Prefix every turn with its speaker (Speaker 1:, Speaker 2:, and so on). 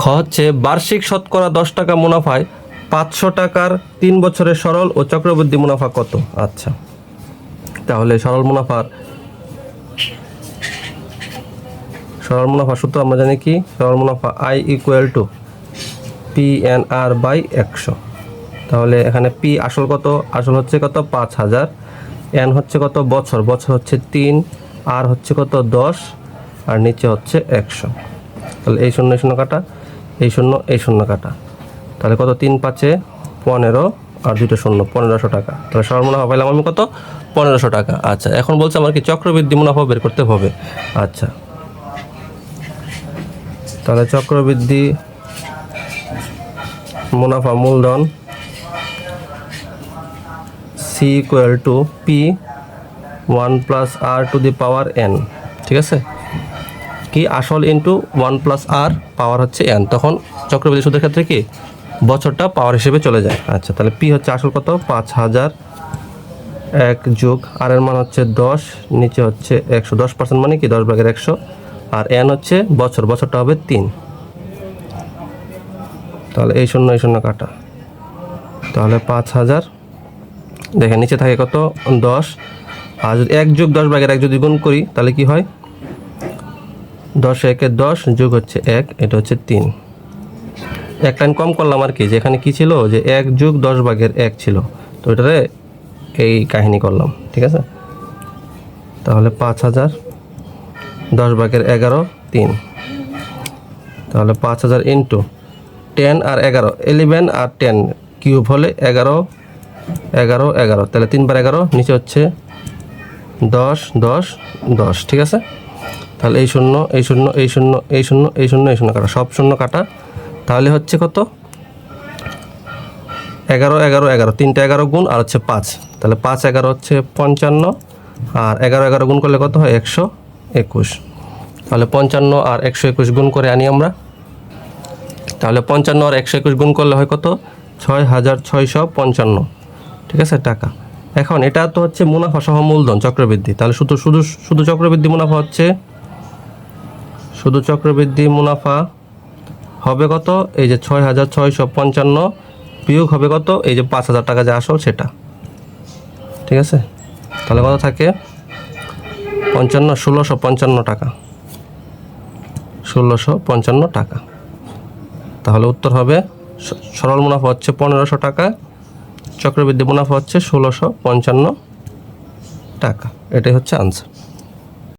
Speaker 1: খ হচ্ছে, বার্ষিক শতকরা দশ টাকা মুনাফায় পাঁচশো টাকার তিন বছরের সরল ও চক্রবৃদ্ধি মুনাফা কত? আচ্ছা তাহলে সরল মুনাফার সরল মুনাফা সূত্র আমরা জানি কি? সরল মুনাফা I equal to P N R by একশো। তাহলে এখানে পি আসল কত? আসল হচ্ছে কত? পাঁচ হাজার। এন হচ্ছে কত? বছর। বছর হচ্ছে তিন। আর হচ্ছে কত? দশ। আর নিচে হচ্ছে একশো। তাহলে এই শূন্য শূন্য কাটা। এই শূন্য এই শূন্য কাটা। তাহলে কত? তিন পাঁচে পনেরো আর দুটো শূন্য, পনেরোশো টাকা। তাহলে সরল মুনাফা পাইলাম আমি কত? পনেরোশো টাকা। আচ্ছা এখন বলছে আমার কি চক্রবৃদ্ধি মুনাফা বের করতে হবে? আচ্ছা। তাহলে চক্রবৃদ্ধি মুনাফা মূলধন C equal to P one plus R to the power N ঠিক আছে? কি আসল into one plus R power হচ্ছে এন তখন চক্রবৃদ্ধি সুদের ক্ষেত্রে কি বছরটা পাওয়ার হিসেবে চলে যায়। আচ্ছা তাহলে পি হচ্ছে আসল কত? পাঁচ হাজার এক যোগ আর এর মান হচ্ছে দশ, নিচে হচ্ছে একশো। দশ পার্সেন্ট মানে কি? দশ ভাগের একশো। আর এন হচ্ছে বছর, বছরটা হবে তিন। তাহলে এই শূন্য এই শূন্য কাটা। তাহলে পাঁচ হাজার, দেখেন নিচে থাকে কত? দশ। আর যদি এক যোগ দশ ভাগের এক যদি গুণ করি, তাহলে কি হয়? দশ একে দশ যোগ হচ্ছে এক, এটা হচ্ছে তিন। এক লাইন কম করলাম আর কি যেখানে কি ছিল? যে এক যুগ দশ ভাগের এক ছিল। তো এটারে এই কাহিনী করলাম, ঠিক আছে? তাহলে পাঁচ হাজার দশ ভাগের এগারো, তিন। তাহলে পাঁচ হাজার ইন্টু টেন আর এগারো ইলেভেন আর টেন কিউব হলে এগারো এগারো এগারো। তাহলে তিনবার এগারো, নিচে হচ্ছে দশ দশ দশ, ঠিক আছে? তাহলে এই শূন্য এই শূন্য এই শূন্য এই শূন্য এই শূন্য এই শূন্য কাটা। সব শূন্য কাটা। তাহলে হচ্ছে কত? এগারো এগারো এগারো। তিনটা এগারো গুণ আর হচ্ছে পাঁচ। তাহলে পাঁচ, এগারো হচ্ছে পঞ্চান্ন। আর এগারো এগারো গুণ করলে কত হয়? একশো একুশ। তাহলে পঞ্চান্ন আর একশো একুশ গুণ করে আনি আমরা। তাহলে পঞ্চান্ন আর একশো একুশ গুণ করলে হয় কত? ছয় হাজার ছয়শো পঞ্চান্ন। ঠিক আছে? টাকা। এখন এটা তো হচ্ছে মুনাফা সহ মূলধন, চক্রবৃদ্ধি। তাহলে শুধু শুধু শুধু চক্রবৃদ্ধি মুনাফা হচ্ছে? শুধু চক্রবৃদ্ধি মুনাফা হবে কত? এই যে ছয় হাজার ছয়শো পঞ্চান্ন বিয়োগ হবে কত? এই যে পাঁচ হাজার টাকা যে আসল সেটা। ঠিক আছে? তাহলে কত থাকে? পঞ্চান্ন, ষোলোশো পঞ্চান্ন টাকা। ষোলোশো পঞ্চান্ন টাকা। তাহলে উত্তর হবে সরল মুনাফা হচ্ছে পনেরোশো টাকা। চক্রবৃদ্ধি মুনাফা হচ্ছে ষোলোশো পঞ্চান্ন টাকা। এটাই হচ্ছে আনসার